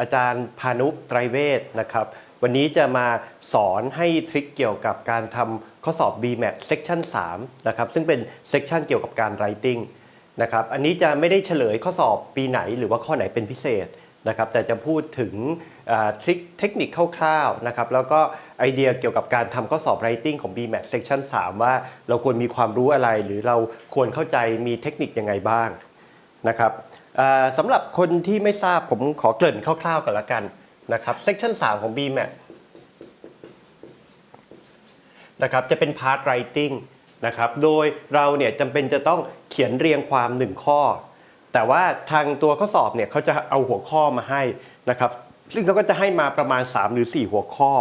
อาจารย์พานุไตรเวศนะครับ วันนี้จะมาสอนให้ทริคเกี่ยวกับการทำข้อสอบ BMAT section 3นะครับซึ่งเป็น section เกี่ยวกับการ writing นะครับอันนี้จะไม่ได้เฉลยข้อสอบปีไหนหรือว่าข้อไหนเป็นพิเศษนะครับแต่จะพูดถึงทริคเทคนิคคร่าวๆนะครับแล้วก็ไอเดียเกี่ยวกับการทำข้อสอบ writing ของ BMAT section 3 ว่าเราควรมีความรู้อะไร หรือเราควรเข้าใจมีเทคนิคยังไงบ้างนะครับ สำหรับคนที่ไม่ทราบผมขอเกริ่นคร่าวๆก่อนละกันนะครับ section 3ของ BMAT นะครับจะเป็น part writing นะครับโดยเราเนี่ยจำเป็นจะต้องเขียนเรียงความ 1 ข้อ แต่ว่าทางตัวข้อสอบเนี่ยเขาจะเอาหัวข้อมาให้นะครับซึ่งเขาก็จะให้มาประมาณ 3 หรือ 4 หัวข้อ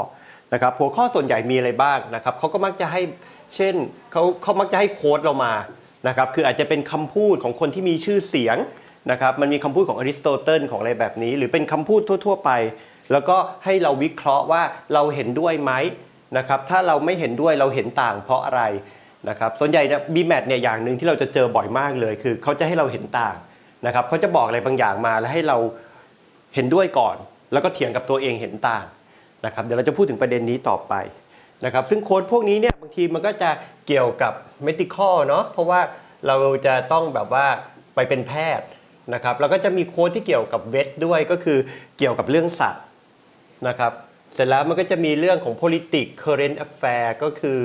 นะครับหัวข้อส่วนใหญ่มีอะไรบ้างนะครับเขาก็มักจะให้เช่นเขาเขามักจะให้โค้ดเรามานะครับคืออาจจะเป็นคำพูดของคนที่มีชื่อเสียง นะครับมันมีคำพูดของอริสโตเติลของอะไรแบบนี้ หรือเป็นคำพูดทั่ว ๆ ไป แล้วก็ให้เราวิเคราะห์ว่าเราเห็นด้วยไหมนะครับถ้าเราไม่เห็นด้วยเราเห็นต่างเพราะอะไรนะครับส่วนใหญ่บีแมทเนี่ยอย่างหนึ่งที่เราจะเจอบ่อยมากเลย คือเขาจะให้เราเห็นต่างนะครับเขาจะบอกอะไรบางอย่างมาแล้วให้เราเห็นด้วยก่อน แล้วก็เถียงกับตัวเองเห็นต่างนะครับเดี๋ยวเราจะพูดถึงประเด็นนี้ต่อไปนะครับซึ่งโค้ดพวกนี้เนี่ยบางทีมันก็จะเกี่ยวกับ medical เนาะเพราะว่าเราจะต้องแบบว่าไปเป็นแพทย์ นะครับแล้วก็จะมีโค้ดที่เกี่ยวกับเวทด้วยก็คือเกี่ยวกับเรื่องสัตว์นะครับเสร็จแล้วมันก็จะมีเรื่องของ politics current affair ก็คือ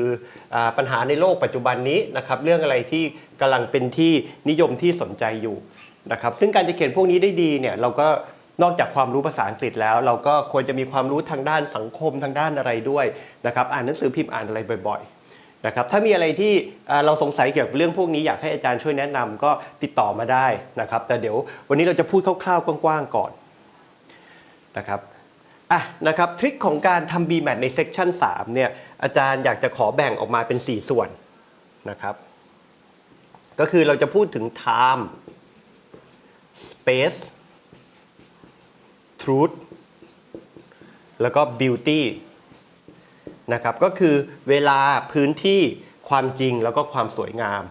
อปัญหาในโลกปัจจุบันนี้นะครับเรื่องอะไรที่กำลังเป็นที่นิยมที่สนใจอยู่นะครับซึ่งการจะเขียนพวกนี้ได้ดีเนี่ยเราก็นอกจากความรู้ภาษาอังกฤษแล้ว เราก็ควรจะมีความรู้ทางด้านสังคมทางด้านอะไรด้วยนะครับอ่านหนังสือพิมพ์อ่านอะไรบ่อยๆ นะครับถ้ามีอะไรที่เราสงสัยเกี่ยวกับเรื่องพวกนี้อยากให้อาจารย์ช่วยแนะนำก็ติดต่อมาได้นะครับ แต่เดี๋ยววันนี้เราจะพูดคร่าวๆกว้างๆก่อนนะครับอะนะครับทริคของการทำ BMAT ในเซกชัน3เนี่ยอาจารย์อยากจะขอแบ่งออกมาเป็น 4 ส่วนนะครับก็คือเราจะพูดถึง time space truth แล้วก็ beauty นะครับก็คือเวลาพื้นที่ความจริงแล้วก็ความสวยงาม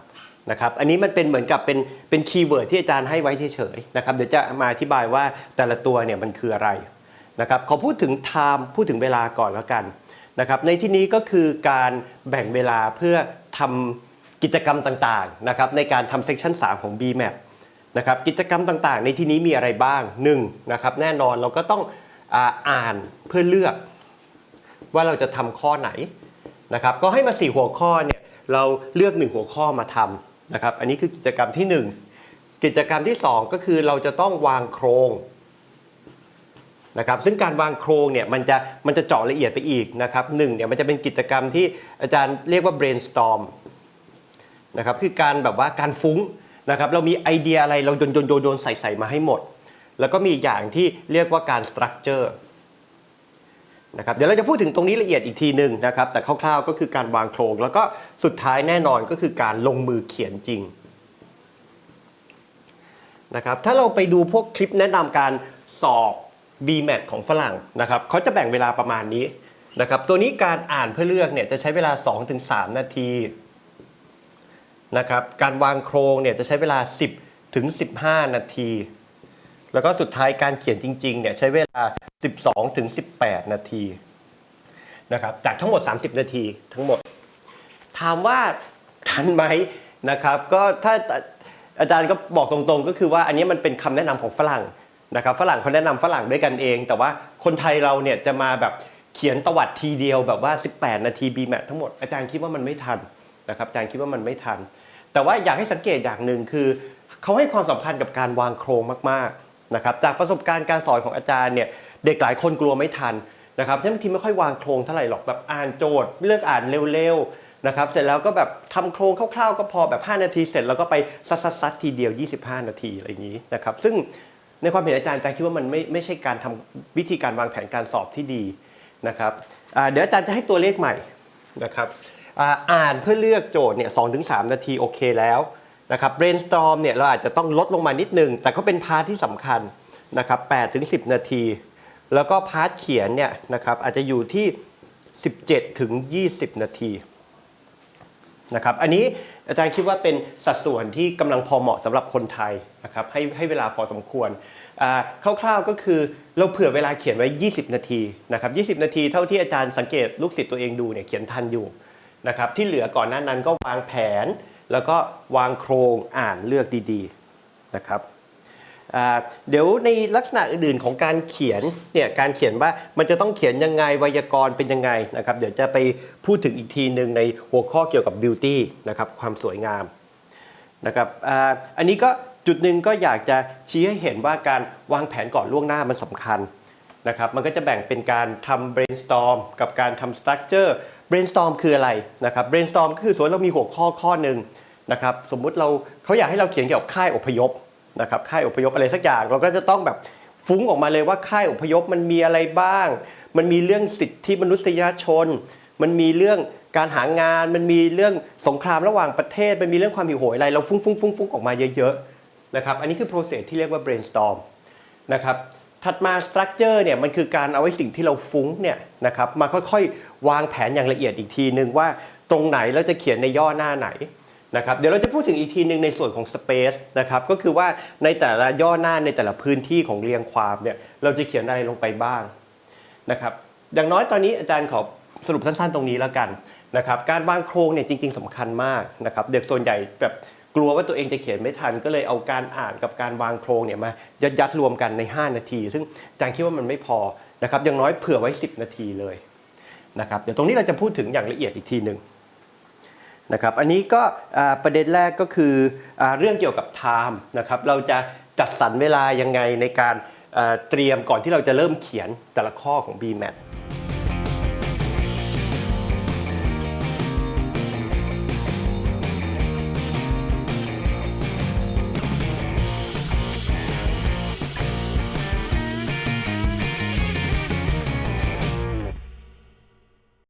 นะครับอันนี้มันเป็นเหมือนกับเป็นเป็นคีย์เวิร์ดที่อาจารย์ให้ไว้เฉยๆนะครับเดี๋ยวจะมาอธิบายว่าแต่ละตัวเนี่ยมันคืออะไรนะครับขอพูดถึง time พูดถึงเวลาก่อนแล้วกันนะครับในที่นี้ก็คือการแบ่งเวลาเพื่อทำกิจกรรมต่างๆนะครับในการทำเซ c ชัน3ของ BMAP นะครับกิจกรรมต่างๆ ในที่นี้มีอะไรบ้าง1นะครับแน่นอนเราก็ต้องอ่านเพื่อเลือก ว่าเราจะทำข้อไหนนะครับก็ให้มา 4 หัวข้อเนี่ยเราเลือก 1 หัวข้อมาทำนะครับอันนี้คือกิจกรรมที่ 1 กิจกรรมที่ 2 ก็คือเราจะต้องวางโครงนะครับซึ่งการวางโครงเนี่ยมันจะมันจะเจาะละเอียดไปอีกนะครับหนึ่งเนี่ยมันจะเป็นกิจกรรมที่อาจารย์เรียกว่า brainstorm นะครับคือการแบบว่าการฟุ้งนะครับเรามีไอเดียอะไรเราโยนโยนโยนใส่ใส่มาให้หมด แล้วก็มีอย่างที่เรียกว่าการ structure นะครับเดี๋ยวเราจะพูดถึงตรงนี้ละเอียดอีกทีหนึ่งนะครับ แต่คร่าวๆก็คือการวางโครง แล้วก็สุดท้ายแน่นอนก็คือการลงมือเขียนจริงนะครับถ้าเราไปดูพวกคลิปแนะนำการสอบ BMAT ของฝรั่งนะครับเขาจะแบ่งเวลาประมาณนี้นะครับตัวนี้การอ่านเพื่อเลือกเนี่ยจะใช้เวลา 2-3 นาทีนะครับการวางโครงเนี่ยจะใช้เวลา 10ถึง15 นาที แล้วก็สุดท้ายการเขียนจริงๆเนี่ยใช้เวลา 12ถึง18 นาทีนะครับจากทั้งหมด 30 นาทีทั้งหมด ถามว่าทันไหมนะครับ ก็ถ้าอาจารย์ก็บอกตรงๆ ก็คือว่าอันนี้มันเป็นคำแนะนำของฝรั่งนะครับฝรั่งเขาแนะนำฝรั่งด้วยกันเอง แต่ว่าคนไทยเราเนี่ยจะมาแบบเขียนตวัดทีเดียวแบบว่า 18 นาที BMAT ทั้งหมดอาจารย์คิดว่ามันไม่ทันนะครับอาจารย์คิดว่ามันไม่ทัน แต่ว่าอยากให้สังเกตอย่างหนึ่งคือเขาให้ความสำคัญกับการวางโครงมากๆ นะครับจากประสบการณ์การสอนของอาจารย์เนี่ยเด็กหลายคนกลัวไม่ทันนะครับฉะนั้นบางทีไม่ค่อยวางโครงเท่าไหร่หรอกแบบอ่านโจทย์เลือกอ่านเร็วๆนะครับเสร็จแล้วก็แบบทำโครงคร่าวๆ ก็พอแบบ 5 นาทีเสร็จแล้วก็ไปซัดๆทีเดียว 25 นาทีอะไรอย่างนี้นะครับซึ่งในความเห็นอาจารย์อาจารย์คิดว่ามันไม่ไม่ใช่การทำวิธีการวางแผนการสอบที่ดีนะครับเดี๋ยวอาจารย์จะให้ตัวเลขใหม่นะครับอ่านเพื่อเลือกโจทย์เนี่ยสถึงสนาทีโอเคแล้ว นะครับ brainstorm เนี่ยเราอาจจะต้องลดลงมานิดนึง แต่ก็เป็นพาร์ทที่สำคัญนะครับ8ถึง10 นาที แล้วก็พาร์ทเขียนเนี่ยนะครับอาจจะอยู่ที่ 17ถึง20 นาทีนะครับอันนี้อาจารย์คิดว่าเป็นสัดส่วนที่กำลังพอเหมาะสำหรับคนไทยนะครับให้ให้เวลาพอสมควรคร่าวๆก็คือเราเผื่อเวลาเขียนไว้ 20 นาทีนะครับ20 นาทีเท่าที่อาจารย์สังเกตลูกศิษย์ตัวเองดูเนี่ยเขียนทันอยู่นะครับที่เหลือก่อนหน้านั้นก็วางแผน แล้วก็วางโครงอ่านเลือกดีๆนะครับเดี๋ยวในลักษณะอื่นๆของการเขียนเนี่ยการเขียนว่ามันจะต้องเขียนยังไงไวยากรณ์เป็นยังไงนะครับเดี๋ยวจะไปพูดถึงอีกทีหนึ่งในหัวข้อเกี่ยวกับ beauty นะครับความสวยงามนะครับอ,อันนี้ก็จุดหนึ่งก็อยากจะชี้ให้เห็นว่าการวางแผนก่อนล่วงหน้ามันสำคัญนะครับมันก็จะแบ่งเป็นการทำ brainstorm กับการทำ structure brainstorm คืออะไรนะครับ brainstorm ก็คือสมมติเรามีหัวข้อข้อหนึ่งนะครับสมมุติเราเขาอยากให้เราเขียนเกี่ยวกับค่ายอพยพนะครับค่ายอพยพอะไรสักอย่างเราก็จะต้องแบบฟุ้งออกมาเลยว่าค่ายอพยพมันมีอะไรบ้าง มันมีเรื่องสิทธิมนุษยชน มันมีเรื่องการหางาน มันมีเรื่องสงครามระหว่างประเทศ มันมีเรื่องความหิวโหยอะไร เราฟุ้งฟุ้งฟุ้งฟุ้งออกมาเยอะๆนะครับ อันนี้คือ process ที่เรียกว่า brainstorm นะครับ ถัดมา structure เนี่ยมันคือการเอาไว้สิ่งที่เราฟุ้งเนี่ยนะครับมาค่อยๆ วางแผนอย่างละเอียดอีกทีนึงว่าตรงไหนเราจะเขียนในย่อหน้าไหนนะครับเดี๋ยวเราจะพูดถึงอีกทีหนึ่งในส่วนของ Space นะครับก็คือว่าในแต่ละย่อหน้าในแต่ละพื้นที่ของเรียงความเนี่ยเราจะเขียนอะไรลงไปบ้างนะครับอย่างน้อยตอนนี้อาจารย์ขอสรุปสั้นๆตรงนี้แล้วกันนะครับการวางโครงเนี่ยจริง ๆสำคัญมากนะครับเด็กส่วนใหญ่แบบกลัวว่าตัวเองจะเขียนไม่ทัน ก็เลยเอาการอ่านกับการวางโครงเนี่ยมายัดยัดรวมกันใน 5 นาที ซึ่งอาจารย์คิดว่ามันไม่พอนะครับอย่างน้อยเผื่อไว้ 10 นาทีเลย นะครับเดี๋ยวตรงนี้เราจะพูดถึงอย่างละเอียดอีกทีหนึ่งนะครับอันนี้ก็ประเด็นแรกก็คืออเรื่องเกี่ยวกับไทม์นะครับเราจะจัดสรรเวลายังไงในการเตรียมก่อนที่เราจะเริ่มเขียนแต่ละข้อของ BMAT